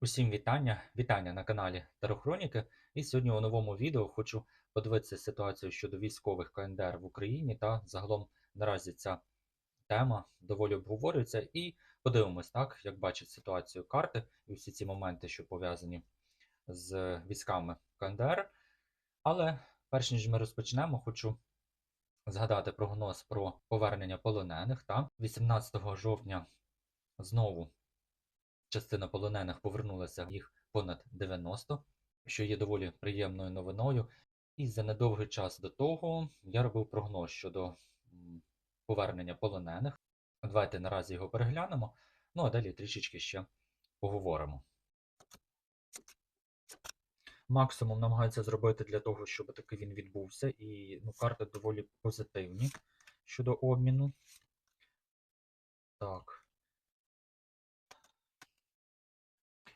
Усім вітання, вітання на каналі Тарохроніки. І сьогодні у новому відео хочу подивитися ситуацію щодо військових КНДР в Україні та загалом наразі ця тема доволі обговорюється. І подивимось, так, як бачить ситуацію карти і всі ці моменти, що пов'язані з військами КНДР. Але перш ніж ми розпочнемо, хочу згадати прогноз про повернення полонених. Та 18 жовтня знову частина полонених повернулася, їх понад 90, що є доволі приємною новиною. І за недовгий час до того я робив прогноз щодо повернення полонених. Давайте наразі його переглянемо, ну а далі трішечки ще поговоримо. Максимум намагаються зробити для того, щоб таки він відбувся, і ну, карти доволі позитивні щодо обміну. Так.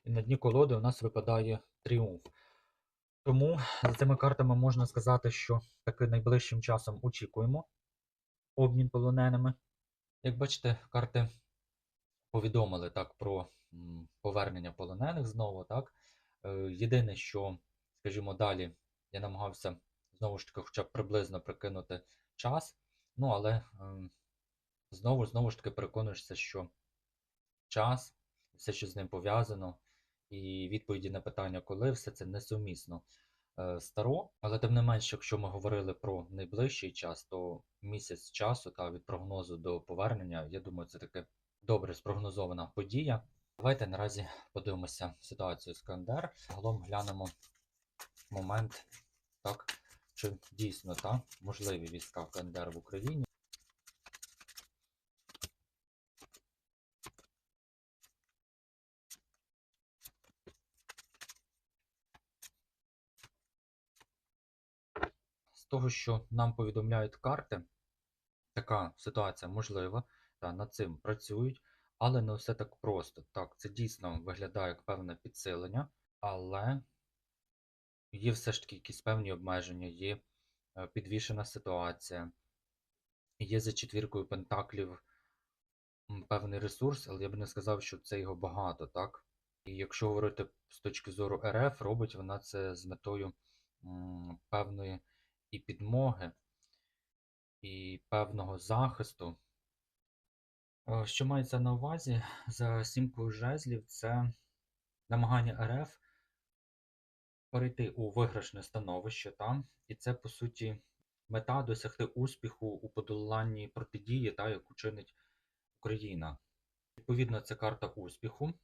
І на дні колоди у нас випадає тріумф. Тому за цими картами можна сказати, що таки найближчим часом очікуємо обмін полоненими. Як бачите, карти повідомили так про повернення полонених знову. так. Е, Єдине, що, скажімо, далі я намагався знову ж таки хоча б приблизно прикинути час. Ну, але ем, знову знову ж таки переконуєшся, що час, все, що з ним пов'язано, і відповіді на питання, коли все це несумісно е, старо. Але тим не менш, якщо ми говорили про найближчий час, то місяць часу та від прогнозу до повернення, я думаю, це таке добре спрогнозована подія. Давайте наразі подивимося ситуацію з КНДР. Загалом глянемо момент, так, чи дійсно та, можливі війська КНДР в Україні. З того, що нам повідомляють карти, така ситуація можлива, та над цим працюють, але не все так просто. Так, це дійсно виглядає як певне підсилення, але є все ж таки якісь певні обмеження, є е, підвішена ситуація, є за четвіркою пентаклів певний ресурс, але я б не сказав, що це його багато, так? І якщо говорити з точки зору РФ, робить вона це з метою певної і підмоги, і певного захисту. Е, Що мається на увазі за сімкою жезлів, це намагання РФ перейти у виграшне становище, та? і це, по суті, мета досягти успіху у подоланні протидії, та, яку чинить Україна. Відповідно, це карта успіху.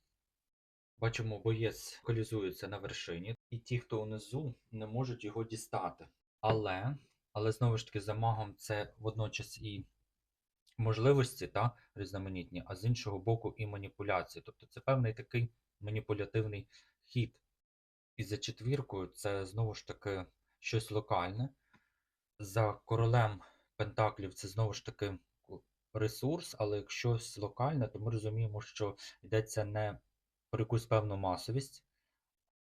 Бачимо, боєць локалізується на вершині, і ті, хто унизу, не можуть його дістати. Але, але знову ж таки, за магом це водночас і можливості та різноманітні, а з іншого боку, і маніпуляції. Тобто це певний такий маніпулятивний хід. І за четвіркою це знову ж таки щось локальне. За королем Пентаклів це знову ж таки ресурс, але якщо локальне, то ми розуміємо, що йдеться не про якусь певну масовість,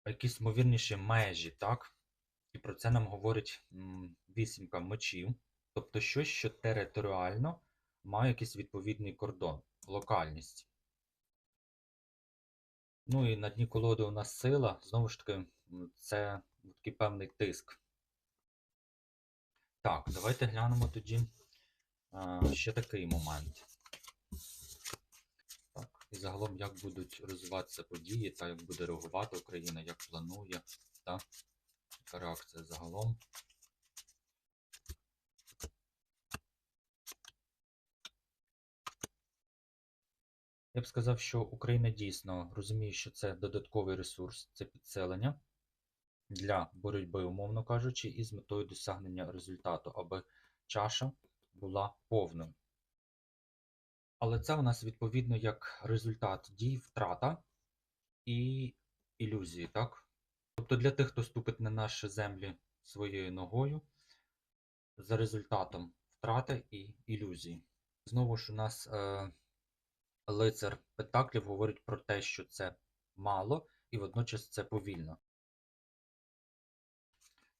а якісь ймовірніші межі, так? І про це нам говорить вісімка мечів. Тобто щось, що територіально має якийсь відповідний кордон, локальність. Ну і на дні колоди у нас сила, знову ж таки, це такий певний тиск. Так, давайте глянемо тоді ще такий момент. Так, і загалом, як будуть розвиватися події, та як буде реагувати Україна, як планує, та реакція загалом. Я б сказав, що Україна дійсно розуміє, що це додатковий ресурс, це підсилення для боротьби, умовно кажучи, і з метою досягнення результату, аби чаша була повною. Але це у нас відповідно як результат дій, втрата і ілюзії, так? Тобто для тих, хто ступить на наші землі своєю ногою, за результатом втрати і ілюзії. Знову ж у нас е, лицар Пентаклів говорить про те, що це мало і водночас це повільно.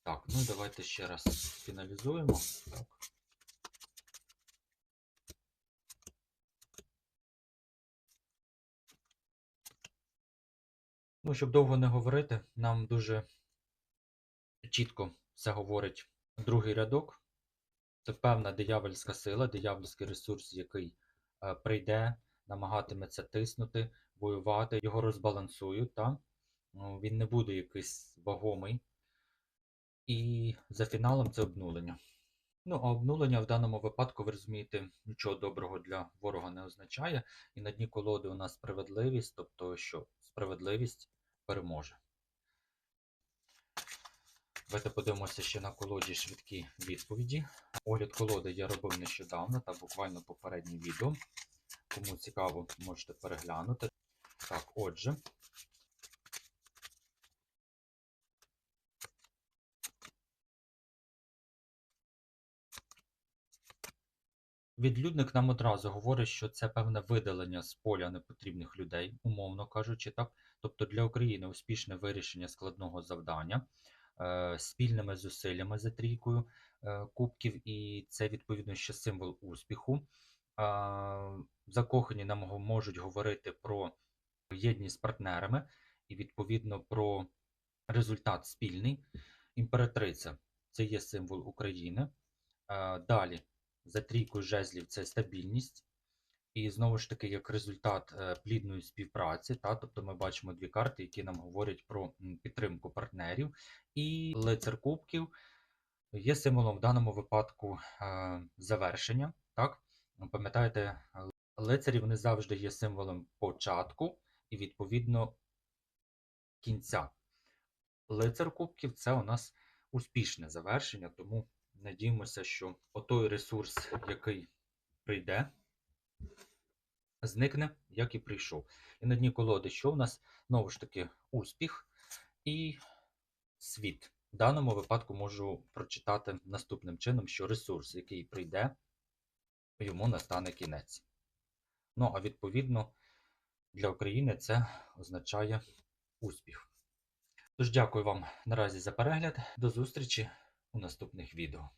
Так, ну давайте ще раз фіналізуємо. Так. Ну, щоб довго не говорити, нам дуже чітко все говорить другий рядок. Це певна диявольська сила, диявольський ресурс, який е, прийде, намагатиметься тиснути, воювати, його розбалансують, та? Ну, він не буде якийсь вагомий. І за фіналом це обнулення. Ну, а обнулення в даному випадку, ви розумієте, нічого доброго для ворога не означає. І на дні колоди у нас справедливість, тобто що справедливість переможе. Давайте подивимося ще на колоді швидкі відповіді. Огляд колоди я робив нещодавно та буквально попереднє відео. Кому цікаво, можете переглянути. Так, отже. Відлюдник нам одразу говорить, що це певне видалення з поля непотрібних людей, умовно кажучи, так. Тобто для України успішне вирішення складного завдання е, спільними зусиллями за трійкою е, кубків, і це відповідно ще символ успіху. Е, закохані нам можуть говорити про єдність з партнерами і відповідно про результат спільний. Імператриця це є символ України. Е, Далі за трійкою жезлів це стабільність. І знову ж таки, як результат е, плідної співпраці, та, тобто ми бачимо дві карти, які нам говорять про підтримку партнерів. І лицар кубків є символом в даному випадку е, завершення. Так? Пам'ятаєте, лицарі вони завжди є символом початку і, відповідно, кінця. Лицар кубків це у нас успішне завершення, тому надіємося, що отой ресурс, який прийде, зникне, як і прийшов. І на дні колоди, що в нас знову ж таки успіх і світ. В даному випадку можу прочитати наступним чином, що ресурс, який прийде, йому настане кінець. Ну, а відповідно, для України це означає успіх. Тож дякую вам наразі за перегляд. До зустрічі у наступних відео.